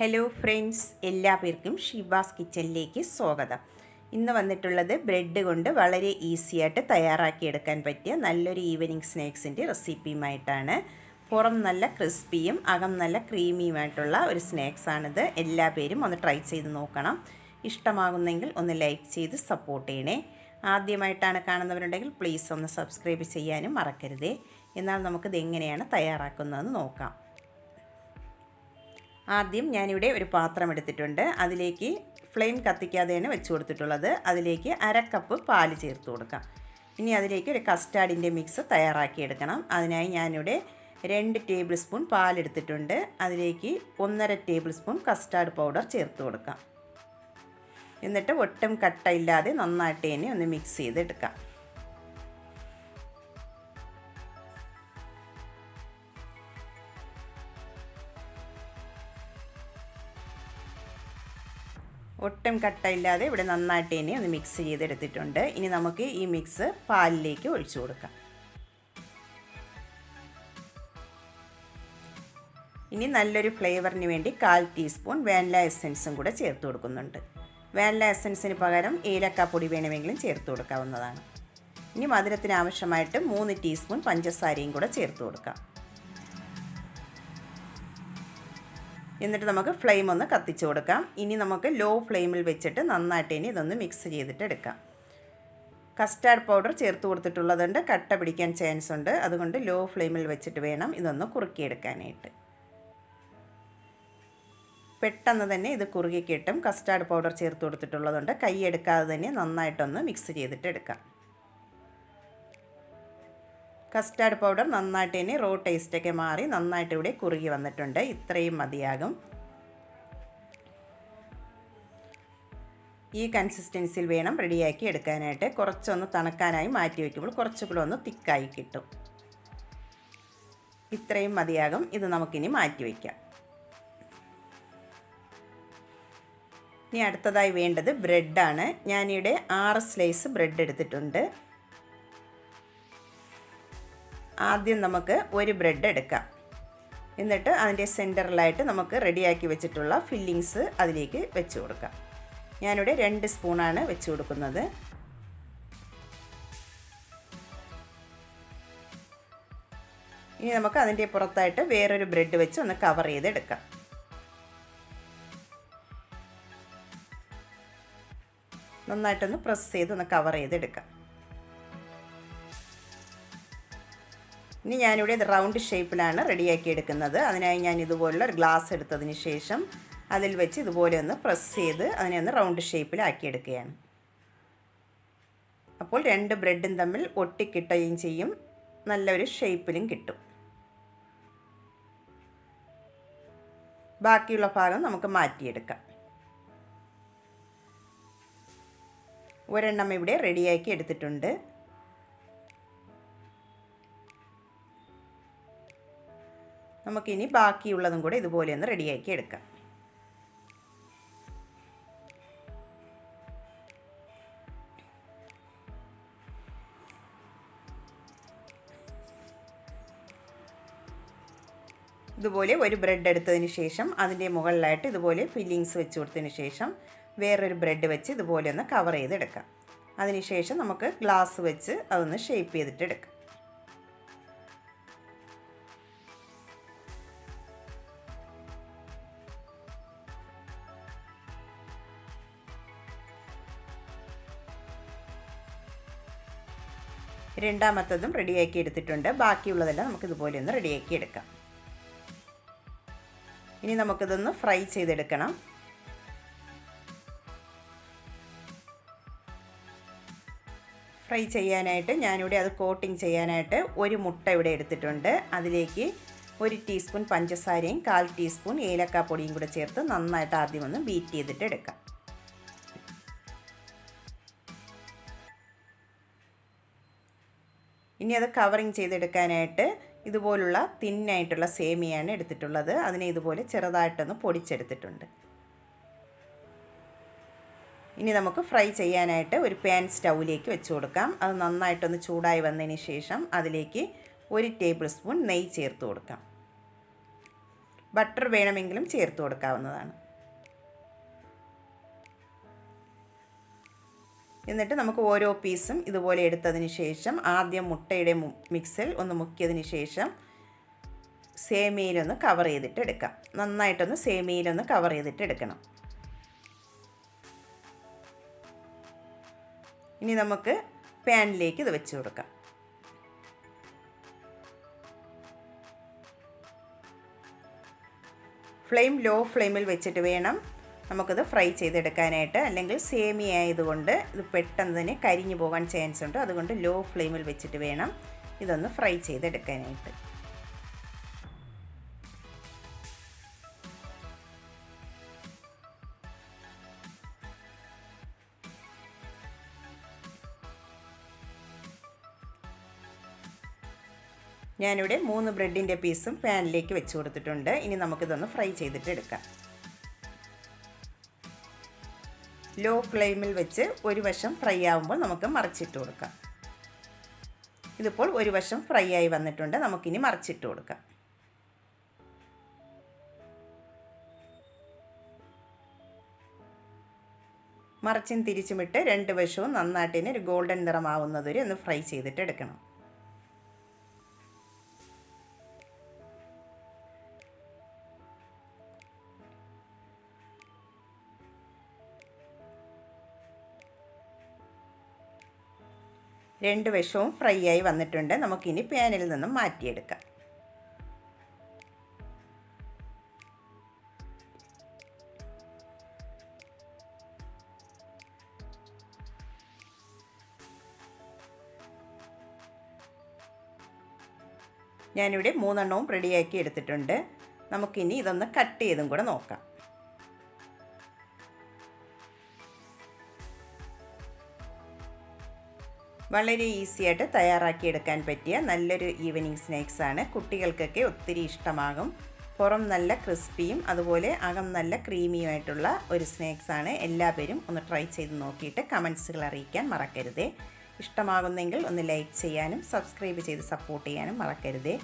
Hello friends എല്ലാ പേർക്കും ഷിബാസ് കിച്ചണിലേക്ക് സ്വാഗതം. ഇന്ന് വന്നിട്ടുള്ളത് ബ്രെഡ് കൊണ്ട് വളരെ ഈസി ആയിട്ട് തയ്യാറാക്കിയെടുക്കാൻ പറ്റിയ നല്ലൊരു ഈവനിങ് സ്നാക്സിന്റെ റെസിപ്പിയുമായിട്ടാണ് പുറം നല്ല ക്രിസ്പിയും അകം നല്ല ക്രീമിയുമായിട്ടുള്ള ഒരു സ്നാക്സാണിത് എല്ലാ പേരും ഒന്ന് ട്രൈ ചെയ്ത് നോക്കണം. ഇഷ്ടമാകുന്നെങ്കിൽ ഒന്ന് ലൈക്ക് ചെയ്ത് സപ്പോർട്ട് ചെയ്യണേ. ആദ്യമായിട്ടാണ് കാണുന്നവരുണ്ടെങ്കിൽ പ്ലീസ് ഒന്ന് സബ്സ്ക്രൈബ് ചെയ്യാനും മറക്കരുതേ. എന്നാൽ നമുക്കിത് എങ്ങനെയാണ് തയ്യാറാക്കുന്നതെന്ന് നോക്കാം. ആദ്യം ഞാനിവിടെ ഒരു പാത്രം എടുത്തിട്ടുണ്ട്. അതിലേക്ക് ഫ്ലെയിം കത്തിക്കാതെയാണ് വെച്ച് കൊടുത്തിട്ടുള്ളത്. അതിലേക്ക് അര കപ്പ് പാൽ ചേർത്ത് കൊടുക്കാം. ഇനി അതിലേക്ക് ഒരു കസ്റ്റാർഡിന്റെ മിക്സ് തയ്യാറാക്കിയെടുക്കണം അതിനായി ഞാനിവിടെ രണ്ട് ടേബിൾ സ്പൂൺ പാലെടുത്തിട്ടുണ്ട് അതിലേക്ക് ഒന്നര ടേബിൾ സ്പൂൺ കസ്റ്റാർഡ് പൗഡർ ചേർത്ത് കൊടുക്കാം. എന്നിട്ട് ഒട്ടും കട്ടയില്ലാതെ നന്നായിട്ട് തന്നെ ഒന്ന് മിക്സ് ചെയ്തെടുക്കാം. ഒട്ടും കട്ടയില്ലാതെ ഇവിടെ നന്നായിട്ട് ഇനി ഒന്ന് മിക്സ് ചെയ്തെടുത്തിട്ടുണ്ട്. ഇനി നമുക്ക് ഈ മിക്സ് പാലിലേക്ക് ഒഴിച്ചു കൊടുക്കാം. ഇനി നല്ലൊരു ഫ്ലേവറിന് വേണ്ടി കാൽ ടീസ്പൂൺ വാനില എസൻസും കൂടെ ചേർത്ത് കൊടുക്കുന്നുണ്ട്. വാനില എസൻസിന് പകരം ഏലക്കാപ്പൊടി വേണമെങ്കിലും ചേർത്ത് കൊടുക്കാവുന്നതാണ്. ഇനി മധുരത്തിന് ആവശ്യമായിട്ട് മൂന്ന് ടീസ്പൂൺ പഞ്ചസാരയും കൂടെ ചേർത്ത് കൊടുക്കാം. എന്നിട്ട് നമുക്ക് ഫ്ലെയിം ഒന്ന് കത്തിച്ചു കൊടുക്കാം. ഇനി നമുക്ക് ലോ ഫ്ലെയിമിൽ വെച്ചിട്ട് നന്നായിട്ട് ഇനി ഇതൊന്ന് മിക്സ് ചെയ്തിട്ട് എടുക്കാം. കസ്റ്റാർഡ് പൗഡർ ചേർത്ത് കൊടുത്തിട്ടുള്ളതുകൊണ്ട് കട്ട പിടിക്കാൻ ചാൻസ് ഉണ്ട്. അതുകൊണ്ട് ലോ ഫ്ലെയിമിൽ വെച്ചിട്ട് വേണം ഇതൊന്ന് കുറുക്കിയെടുക്കാനായിട്ട്. പെട്ടെന്ന് തന്നെ ഇത് കുറുകി കിട്ടും. കസ്റ്റാർഡ് പൗഡർ ചേർത്ത് കൊടുത്തിട്ടുള്ളതുകൊണ്ട് കൈ എടുക്കാതെ തന്നെ നന്നായിട്ടൊന്ന് മിക്സ് ചെയ്തിട്ട് എടുക്കാം. കസ്റ്റാർഡ് പൗഡർ നന്നായിട്ട് ഇനി റോ ടേസ്റ്റൊക്കെ മാറി നന്നായിട്ട് ഇവിടെ കുറുകി വന്നിട്ടുണ്ട്. ഇത്രയും മതിയാകും. ഈ കൺസിസ്റ്റൻസിയിൽ വേണം റെഡിയാക്കി എടുക്കാനായിട്ട്. കുറച്ചൊന്ന് തണുക്കാനായി മാറ്റി വയ്ക്കുമ്പോൾ കുറച്ചുകൂടെ ഒന്ന് തിക്കായി കിട്ടും. ഇത്രയും മതിയാകും. ഇത് നമുക്കിനി മാറ്റി വയ്ക്കാം. ഇനി അടുത്തതായി വേണ്ടത് ബ്രെഡാണ് ഞാനിവിടെ ആറ് സ്ലൈസ് ബ്രെഡ് എടുത്തിട്ടുണ്ട്. ആദ്യം നമുക്ക് ഒരു ബ്രെഡ് എടുക്കാം. എന്നിട്ട് അതിന്റെ സെന്ററിലായിട്ട് നമുക്ക് റെഡിയാക്കി വെച്ചിട്ടുള്ള ഫില്ലിങ്സ് അതിലേക്ക് വെച്ച് കൊടുക്കാം. ഞാനിവിടെ രണ്ട് സ്പൂണാണ് വെച്ച് കൊടുക്കുന്നത്. ഇനി നമുക്ക് അതിന്റെ പുറത്തായിട്ട് വേറൊരു ബ്രെഡ് വെച്ച് ഒന്ന് കവർ ചെയ്തെടുക്കാം. നന്നായിട്ടൊന്ന് പ്രസ് ചെയ്ത് ഒന്ന് കവർ ചെയ്തെടുക്കാം. ഇനി ഞാനിവിടെ റൗണ്ട് ഷേപ്പിലാണ് റെഡിയാക്കി എടുക്കുന്നത് അതിനായി ഞാൻ ഇതുപോലുള്ള ഒരു ഗ്ലാസ് എടുത്തതിന് ശേഷം അതിൽ വെച്ച് ഇതുപോലെ ഒന്ന് പ്രസ് ചെയ്ത് അതിനെ ഒന്ന് റൗണ്ട് ഷേപ്പിലാക്കി എടുക്കുകയാണ് അപ്പോൾ രണ്ട് ബ്രെഡും തമ്മിൽ ഒട്ടിക്കിട്ടുകയും ചെയ്യും. നല്ലൊരു ഷേപ്പിലും കിട്ടും. ബാക്കിയുള്ള ഭാഗം നമുക്ക് മാറ്റിയെടുക്കാം. ഒരെണ്ണം ഇവിടെ റെഡിയാക്കി എടുത്തിട്ടുണ്ട്. നമുക്കിനി ബാക്കിയുള്ളതും കൂടെ ഇതുപോലെ ഒന്ന് റെഡിയാക്കി എടുക്കാം. ഇതുപോലെ ഒരു ബ്രെഡ് എടുത്തതിന് ശേഷം അതിന്റെ മുകളിലായിട്ട് ഇതുപോലെ ഫില്ലിങ്സ് വെച്ച് കൊടുത്തതിന് ശേഷം വേറൊരു ബ്രെഡ് വെച്ച് ഇതുപോലെ ഒന്ന് കവർ ചെയ്തെടുക്കാം. അതിനുശേഷം നമുക്ക് ഗ്ലാസ് വെച്ച് അതൊന്ന് ഷേപ്പ് ചെയ്തിട്ട് രണ്ടാമത്തതും റെഡിയാക്കി എടുത്തിട്ടുണ്ട്. ബാക്കിയുള്ളതെല്ലാം നമുക്ക് ഇതുപോലെ ഒന്ന് റെഡിയാക്കി എടുക്കാം. ഇനി നമുക്കിതൊന്ന് ഫ്രൈ ചെയ്തെടുക്കണം. ഫ്രൈ ചെയ്യാനായിട്ട് ഞാനിവിടെ അത് കോട്ടിങ് ചെയ്യാനായിട്ട് ഒരു മുട്ട ഇവിടെ എടുത്തിട്ടുണ്ട്. അതിലേക്ക് ഒരു ടീസ്പൂൺ പഞ്ചസാരയും കാൽ ടീസ്പൂൺ ഏലക്കാപ്പൊടിയും കൂടെ ചേർത്ത് നന്നായിട്ട് ആദ്യം ഒന്ന് ബീറ്റ് ചെയ്തിട്ട് എടുക്കാം. ഇനി അത് കവറിങ് ചെയ്തെടുക്കാനായിട്ട് ഇതുപോലുള്ള തിന്നായിട്ടുള്ള സേമിയാണ് എടുത്തിട്ടുള്ളത്. അതിനെ ഇതുപോലെ ചെറുതായിട്ടൊന്ന് പൊടിച്ചെടുത്തിട്ടുണ്ട്. ഇനി നമുക്ക് ഫ്രൈ ചെയ്യാനായിട്ട് ഒരു പാൻ സ്റ്റൗവിലേക്ക് വെച്ച് കൊടുക്കാം. അത് നന്നായിട്ടൊന്ന് ചൂടായി വന്നതിന് ശേഷം അതിലേക്ക് ഒരു ടേബിൾ സ്പൂൺ നെയ്യ് ചേർത്ത് കൊടുക്കാം. ബട്ടർ വേണമെങ്കിലും ചേർത്ത് കൊടുക്കാവുന്നതാണ്. എന്നിട്ട് നമുക്ക് ഓരോ പീസും ഇതുപോലെ എടുത്തതിന് ശേഷം ആദ്യം മുട്ടയുടെ മിക്സിൽ ഒന്ന് മുക്കിയതിന് ശേഷം സേമിയയിലൊന്ന് കവർ ചെയ്തിട്ട് എടുക്കാം. നന്നായിട്ടൊന്ന് സേമിയയിലൊന്ന് കവർ ചെയ്തിട്ട് എടുക്കണം. ഇനി നമുക്ക് പാനിലേക്ക് ഇത് വെച്ച് കൊടുക്കാം. ഫ്ലെയിം ലോ ഫ്ലെയിമിൽ വെച്ചിട്ട് വേണം നമുക്കിത് ഫ്രൈ ചെയ്തെടുക്കാനായിട്ട് അല്ലെങ്കിൽ സേമി ആയതുകൊണ്ട് ഇത് പെട്ടെന്ന് തന്നെ കരിഞ്ഞു പോകാൻ ചാൻസ് ഉണ്ട്. അതുകൊണ്ട് ലോ ഫ്ലെയിമിൽ വെച്ചിട്ട് വേണം ഇതൊന്ന് ഫ്രൈ ചെയ്തെടുക്കാനായിട്ട്. ഞാനിവിടെ മൂന്ന് ബ്രെഡിന്റെ പീസും പാനിലേക്ക് വെച്ച് കൊടുത്തിട്ടുണ്ട്. ഇനി നമുക്കിതൊന്ന് ഫ്രൈ ചെയ്തിട്ട് എടുക്കാം ലോ ഫ്ലെയിമിൽ വെച്ച് ഒരു വശം ഫ്രൈ ആകുമ്പോൾ നമുക്ക് മറിച്ചിട്ട് കൊടുക്കാം. ഇതിപ്പോൾ ഒരു വശം ഫ്രൈ ആയി വന്നിട്ടുണ്ട്. നമുക്കിനി മറിച്ചിട്ട് കൊടുക്കാം. മറിച്ചും തിരിച്ചുമിട്ട് രണ്ട് വശവും നന്നായിട്ടിന് ഒരു ഗോൾഡൻ നിറമാവുന്നതുവരെ ഒന്ന് ഫ്രൈ ചെയ്തിട്ട് എടുക്കണം. രണ്ട് വശവും ഫ്രൈ ആയി വന്നിട്ടുണ്ട്. നമുക്കിനി പാനിൽ നിന്നും മാറ്റിയെടുക്കാം. ഞാനിവിടെ മൂന്നെണ്ണവും റെഡിയാക്കി എടുത്തിട്ടുണ്ട്. നമുക്കിനി ഇതൊന്ന് കട്ട് ചെയ്തും കൂടെ നോക്കാം. വളരെ ഈസി ആയിട്ട് തയ്യാറാക്കിയെടുക്കാൻ പറ്റിയ നല്ലൊരു ഈവനിങ് ആണ്. കുട്ടികൾക്കൊക്കെ ഒത്തിരി ഇഷ്ടമാകും. പുറം നല്ല ക്രിസ്പിയും അതുപോലെ അകം നല്ല ക്രീമിയുമായിട്ടുള്ള ഒരു സ്നാക്സ് ആണ് എല്ലാവരും ഒന്ന് ട്രൈ ചെയ്ത് നോക്കിയിട്ട് കമൻസുകൾ അറിയിക്കാൻ മറക്കരുതേ. ഇഷ്ടമാകുന്നെങ്കിൽ ഒന്ന് ലൈക്ക് ചെയ്യാനും സബ്സ്ക്രൈബ് ചെയ്ത് സപ്പോർട്ട് ചെയ്യാനും മറക്കരുതേ.